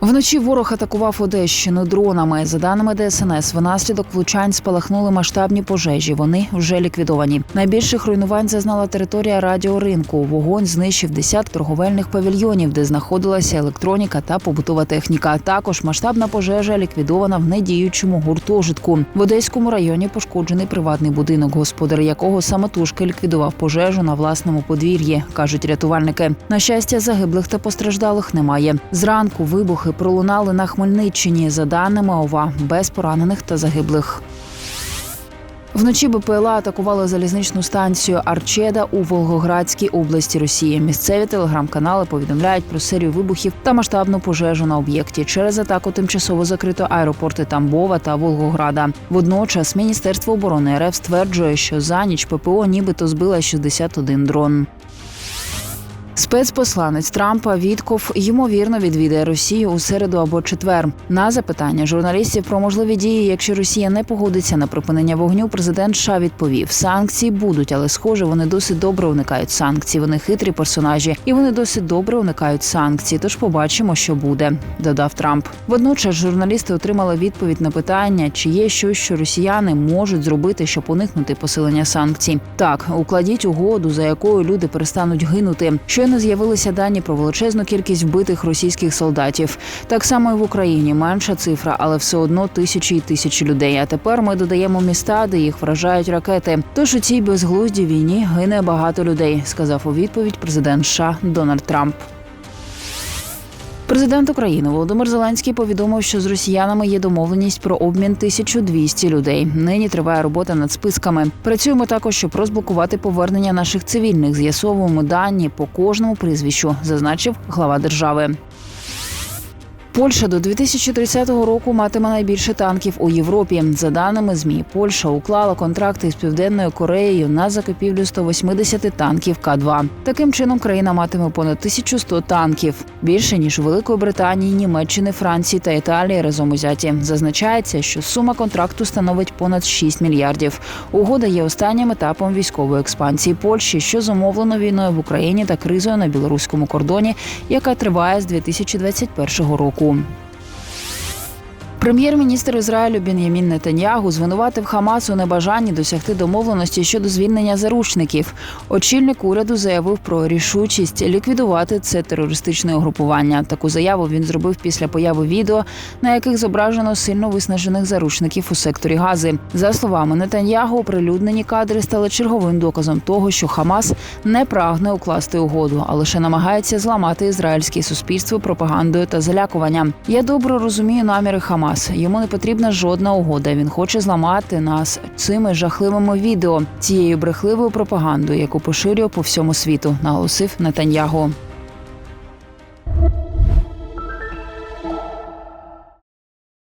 Вночі ворог атакував Одещину дронами. За даними ДСНС, внаслідок влучань спалахнули масштабні пожежі. Вони вже ліквідовані. Найбільших руйнувань зазнала територія радіоринку. Вогонь знищив десятки торговельних павільйонів, де знаходилася електроніка та побутова техніка. Також масштабна пожежа ліквідована в недіючому гуртожитку. В Одеському районі пошкоджений приватний будинок, господар якого самотужки ліквідував пожежу на власному подвір'ї, кажуть рятувальники. На щастя, загиблих та постраждалих немає. Зранку вибухи пролунали на Хмельниччині. За даними ОВА, без поранених та загиблих. Вночі БПЛА атакували залізничну станцію Арчеда у Волгоградській області Росії. Місцеві телеграм-канали повідомляють про серію вибухів та масштабну пожежу на об'єкті. Через атаку тимчасово закрито аеропорти Тамбова та Волгограда. Водночас Міністерство оборони РФ стверджує, що за ніч ППО нібито збила 61 дрон. Спецпосланець Трампа Вітков ймовірно відвідає Росію у середу або четвер. На запитання журналістів про можливі дії, якщо Росія не погодиться на припинення вогню, президент США відповів: санкції будуть, але схоже, вони досить добре уникають санкцій. Вони хитрі персонажі, і вони досить добре уникають санкцій. Тож побачимо, що буде, додав Трамп. Водночас журналісти отримали відповідь на питання, чи є щось, що росіяни можуть зробити, щоб уникнути посилення санкцій. Так, укладіть угоду, за якою люди перестануть гинути. Щойно з'явилися дані про величезну кількість вбитих російських солдатів. Так само і в Україні менша цифра, але все одно тисячі і тисячі людей. А тепер ми додаємо міста, де їх вражають ракети. Тож у цій безглуздій війні гине багато людей, сказав у відповідь президент США Дональд Трамп. Президент України Володимир Зеленський повідомив, що з росіянами є домовленість про обмін 1200 людей. Нині триває робота над списками. Працюємо також, щоб розблокувати повернення наших цивільних. З'ясовуємо дані по кожному прізвищу, зазначив глава держави. Польща до 2030 року матиме найбільше танків у Європі. За даними змі, Польща уклала контракти з південною Кореєю на закупівлю 180 танків К-2. Таким чином країна матиме понад 1100 танків більше ніж у Великої Британії, Німеччини, Франції та Італії разом узяті. Зазначається, що сума контракту становить понад 6 мільярдів. Угода є останнім етапом військової експансії Польщі, що зумовлено війною в Україні та кризою на білоруському кордоні, яка триває з 2021 року зв'язку. Прем'єр-міністр Ізраїлю Бен'ямін Нетаньягу звинуватив Хамас у небажанні досягти домовленості щодо звільнення заручників. Очільник уряду заявив про рішучість ліквідувати це терористичне угрупування. Таку заяву він зробив після появи відео, на яких зображено сильно виснажених заручників у секторі Гази. За словами Нетаньягу, оприлюднені кадри стали черговим доказом того, що Хамас не прагне укласти угоду, а лише намагається зламати ізраїльське суспільство пропагандою та залякуванням. Я добре розумію наміри Хамас. Йому не потрібна жодна угода. Він хоче зламати нас цими жахливими відео, цією брехливою пропагандою, яку поширює по всьому світу, наголосив Нетаньягу.